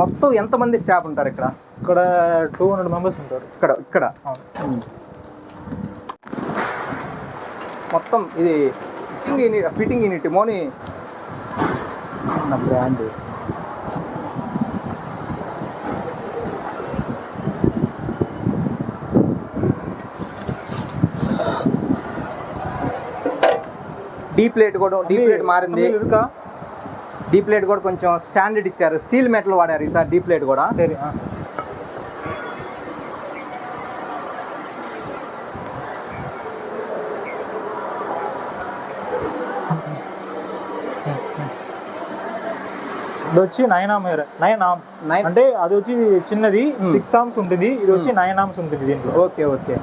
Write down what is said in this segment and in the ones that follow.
మొత్తం ఎంతమంది స్టాఫ్ ఉంటారు ఇక్కడ? ఇక్కడ టూ హండ్రెడ్ మెంబర్స్ ఉంటారు. ఇక్కడ ఇక్కడ. మొత్తం ఇది ఫిట్టింగ్ యూనిట్ ఫిట్టింగ్ యూనిట్ మోని. బ్రాండ్. డీ ప్లేట్ కూడా డీ ప్లేట్ మారింది. డీప్ ప్లేట్ కూడా కొంచెం స్టాండర్డ్ ఇచ్చారు. స్టీల్ మెటల్ వాడారు ఈసారి డీప్ ప్లేట్ కూడా. సరే ఇది వచ్చి నైన్ ఆమ్ నైన్ ఆమ్. అంటే అది వచ్చి చిన్నది సిక్స్ ఆమ్స్ ఉంటుంది ఇది వచ్చి నైన్ ఆమ్స్ ఉంటుంది దీంట్లో. Okay okay.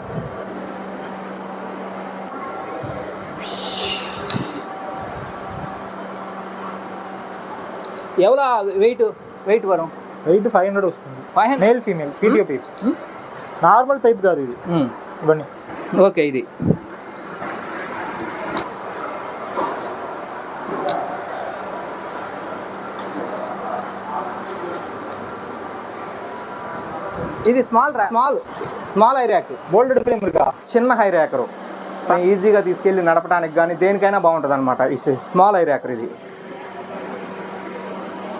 எவ்வளோ வெயிட் வெயிட் வரும் వెయిట్ ఫైవ్ హండ్రెడ్ వస్తుంది five hundred male female పీడియో pipe Hmm. Normal pipe కాదు ఇది ఇవన్నీ ఓకే ఇది ఇది small small small high rack bolted frame இருக்கா చిన్న హై ర్యాకరు ఈజీగా తీసుకెళ్ళి నడపడానికి కానీ దేనికైనా బాగుంటుంది అనమాట స్మాల్ హై ర్యాకర్ ఇది ఆ,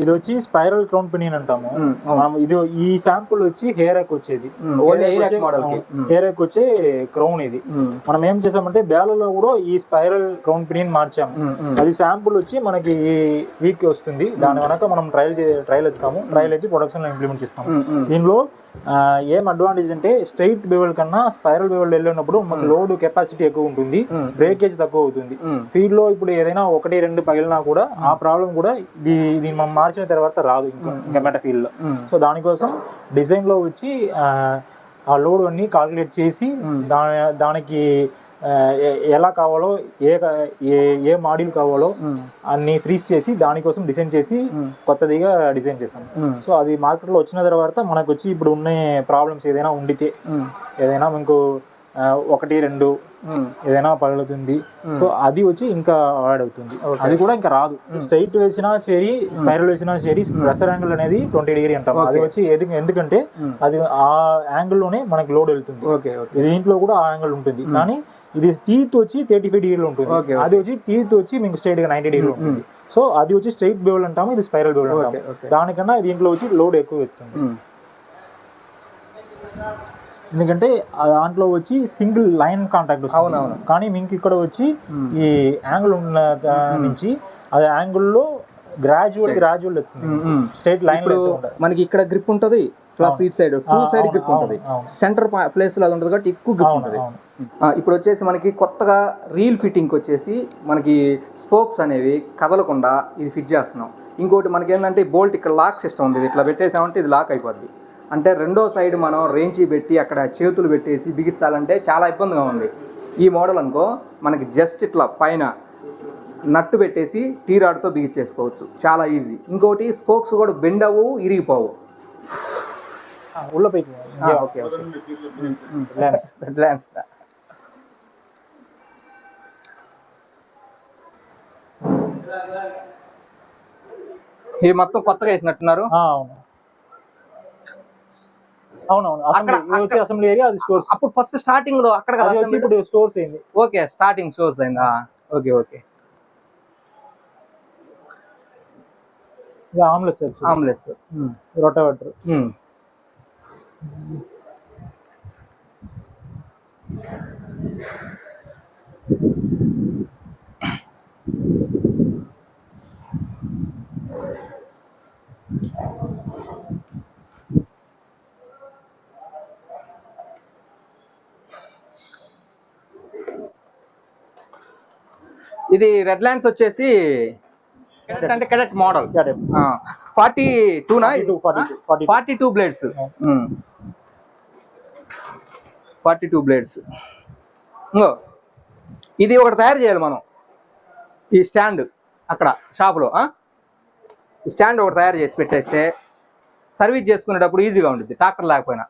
ఇది వచ్చి స్పైరల్ క్రౌన్ పినియన్ అంటాము. మనం ఇది ఈ శాంపుల్ వచ్చి హెయిర్కి వచ్చేది. హెయిర్కి. వచ్చే క్రౌన్ ఇది. మనం ఏం చేసామంటే బేలలో కూడా ఈ స్పైరల్ క్రౌన్ పినియన్ మార్చాము. అది శాంపుల్ వచ్చి మనకి ఈ వీక్ వస్తుంది. దాని వెనక మనం ట్రయల్ ట్రయల్ ఎత్తుతాము. ట్రయల్ ఎత్తి ప్రొడక్షన్లో ఇంప్లిమెంట్ చేస్తాము. దీనిలో ఏం అడ్వాంటేజ్ అంటే స్ట్రైట్ బెవెల్ కన్నా స్పైరల్ బెవెల్ వెళ్ళినప్పుడు మనకి లోడ్ కెపాసిటీ ఎక్కువ ఉంటుంది. బ్రేకేజ్ తక్కువ అవుతుంది. ఫీల్డ్లో ఇప్పుడు ఏదైనా ఒకటి రెండు పగిలినా కూడా ఆ ప్రాబ్లం కూడా ఇది మనం మార్చిన తర్వాత రాదు ఇంకా ఇంకా మెట ఫీల్డ్లో. సో దానికోసం డిజైన్లో వచ్చి ఆ, లోడ్ అన్ని కాల్కులేట్ చేసి. దాని దానికి ఎలా కావాలో ఏ ఏ మాడ్యూల్ కావాలో అన్ని ఫ్రీజ్ చేసి దానికోసం డిజైన్ చేసి కొత్తదిగా డిజైన్ చేసాం సో అది మార్కెట్లో వచ్చిన తర్వాత మనకు వచ్చి ఇప్పుడు ఉన్న ప్రాబ్లమ్స్ ఏదైనా ఉండితే ఏదైనా మీకు ఒకటి రెండు ఏదైనా పగులుతుంది సో అది వచ్చి ఇంకా అవాయిడ్ అవుతుంది. అది కూడా ఇంకా రాదు. స్ట్రైట్ వేసినా సరి స్పైరల్ వేసినా సరి ప్రెషర్ యాంగిల్ అనేది ట్వంటీ డిగ్రీ అంటాం. అది. వచ్చి ఎందుకంటే అది ఆ యాంగిల్లోనే మనకి లోడ్ వెళ్తుంది. దీంట్లో కూడా ఆ యాంగిల్ ఉంటుంది. కానీ ఇది టీత్ వచ్చి థర్టీ ఫైవ్ డిగ్రీలో ఉంటుంది. అది వచ్చి టీత్ వచ్చి మీకు స్ట్రైట్గా నైన్టీ డిగ్రీలో ఉంటుంది. సో అది వచ్చి స్ట్రైట్ బేవల్ అంటాము ఇది స్పైరల్ బేవల్ అంటాము. దానికన్నా దీంట్లో వచ్చి లోడ్ ఎక్కువ ఎత్తుంది ఎందుకంటే దాంట్లో వచ్చి సింగిల్ లైన్ కాంటాక్ట్ అవునవును. కానీ మీకు ఇక్కడ వచ్చి ఈ యాంగిల్ ఉన్న నుంచి అది యాంగిల్లో గ్రాడ్యువల్ గ్రాడ్యువల్ స్ట్రైట్ లైన్ మనకి ఇక్కడ గ్రిప్ ఉంటది plus it side to side grip ఉంటది. సెంటర్ ప్లేస్లో అది ఉంటది కాబట్టి ఎక్కువ గ్రిప్ ఉంటది. ఇప్పుడు వచ్చేసి మనకి కొత్తగా రీల్ ఫిట్టింగ్ వచ్చేసి మనకి స్పోక్స్ అనేవి కదలకుండా ఇది ఫిట్ చేస్తున్నాం. ఇంకోటి మనకి ఏంటంటే బోల్ట్ ఇక్కడ లాక్ సిస్టమ్ ఉంది. ఇట్లా పెట్టేసామంటే ఇది లాక్ అయిపోద్ది. అంటే రెండో సైడ్ మనం రేంచి పెట్టి అక్కడ చేతులు పెట్టేసి బిగించాలంటే చాలా ఇబ్బందిగా ఉంది. ఈ మోడల్ అనుకో మనకి జస్ట్ ఇట్లా పైన నట్టు పెట్టేసి టీ రాడ్తో బిగించేసుకోవచ్చు. చాలా ఈజీ ఇంకోటి స్పోక్స్ కూడా బెండ్ అవ్వవు ఇరిగిపోవు. Okay Lens. ల్యాన్స్ ఇది మొత్తం కొత్తగా వేసినట్టున్నారు. అవును. అవునవును. అసెంబ్లీ ఏరియా అది స్టోర్స్ అప్పుడు ఫస్ట్ స్టార్టింగ్లో అక్కడ కదా ఇప్పుడు స్టోర్స్ అయింది. ఓకే స్టార్టింగ్ షోర్స్ అయిందా? Okay okay. ఆమ్లెస్ ఆమ్లెస్ రొటవేటర్ ఇది రెడ్ ల్యాండ్స్ వచ్చేసి అంటే కెడెట్ మోడల్. ఫార్టీ టూనా 42, 42, 42. Forty two blades forty two blades ఇంకో. ఇది ఒకటి తయారు చేయాలి మనం. ఈ స్టాండ్ అక్కడ షాపులో ఈ స్టాండ్ ఒకటి తయారు చేసి పెట్టేస్తే సర్వీస్ చేసుకునేటప్పుడు ఈజీగా ఉంటుంది ట్రాక్టర్ లేకపోయినా.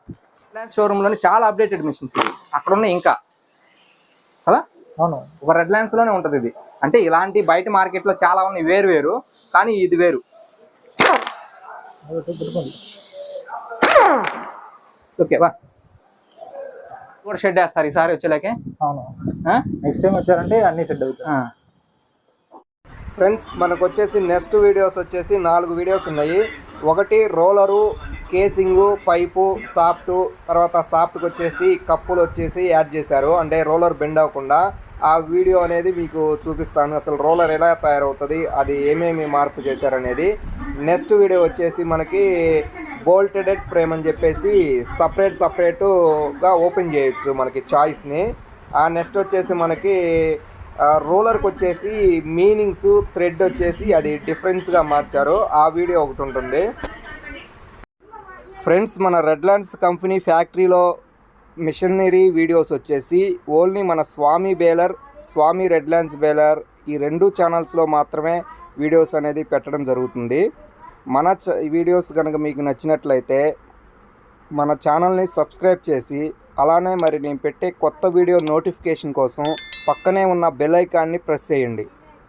షోరూంలోనే చాలా అప్డేటెడ్ మిషన్స్ అక్కడ ఉన్నాయి ఇంకా. కదా? అవును. ఒక రెడ్ ల్యాండ్స్లోనే ఉంటది ఇది. అంటే ఇలాంటి బయట మార్కెట్లో చాలా ఉన్నాయి వేరు వేరు కానీ ఇది వేరు. ఓకే వా. కూడా షెడ్ వేస్తారు ఈసారి వచ్చేలాకే. అవును. నెక్స్ట్ టైం వచ్చారంటే అన్ని సెట్ అవుతాయి. ఫ్రెండ్స్ మనకు వచ్చేసి నెక్స్ట్ వీడియోస్ వచ్చేసి నాలుగు వీడియోస్ ఉన్నాయి. ఒకటి రోలరు కేసింగు పైపు సాఫ్ట్ తర్వాత సాఫ్ట్కి వచ్చేసి కప్పులు వచ్చేసి యాడ్ చేశారు. అంటే రోలర్ బెండ్ అవ్వకుండా. ఆ వీడియో అనేది మీకు చూపిస్తాను. అసలు రోలర్ ఎలా తయారవుతుంది అది ఏమేమి మార్పు చేశారనేది. నెక్స్ట్ వీడియో వచ్చేసి మనకి బోల్టెడెడ్ ఫ్రేమ్ అని చెప్పేసి సపరేట్ సపరేటుగా ఓపెన్ చేయొచ్చు మనకి చాయిస్ని. ఆ నెక్స్ట్ వచ్చేసి మనకి రోలర్కి వచ్చేసి మీనింగ్స్ థ్రెడ్ వచ్చేసి అది డిఫరెన్స్గా మార్చారు. ఆ వీడియో ఒకటి ఉంటుంది. ఫ్రెండ్స్ మన రెడ్ ల్యాండ్స్ కంపెనీ ఫ్యాక్టరీలో మిషనరీ వీడియోస్ వచ్చేసి ఓన్లీ మన Swamy baler Swamy red baler ఈ రెండు ఛానల్స్లో మాత్రమే వీడియోస్ అనేది పెట్టడం జరుగుతుంది. మన చ వీడియోస్ కనుక మీకు నచ్చినట్లయితే మన ఛానల్ని సబ్స్క్రైబ్ చేసి అలానే మరి నేను పెట్టే కొత్త వీడియో నోటిఫికేషన్ కోసం పక్కనే ఉన్న బెల్ ఐకాన్ని ప్రెస్ చేయండి.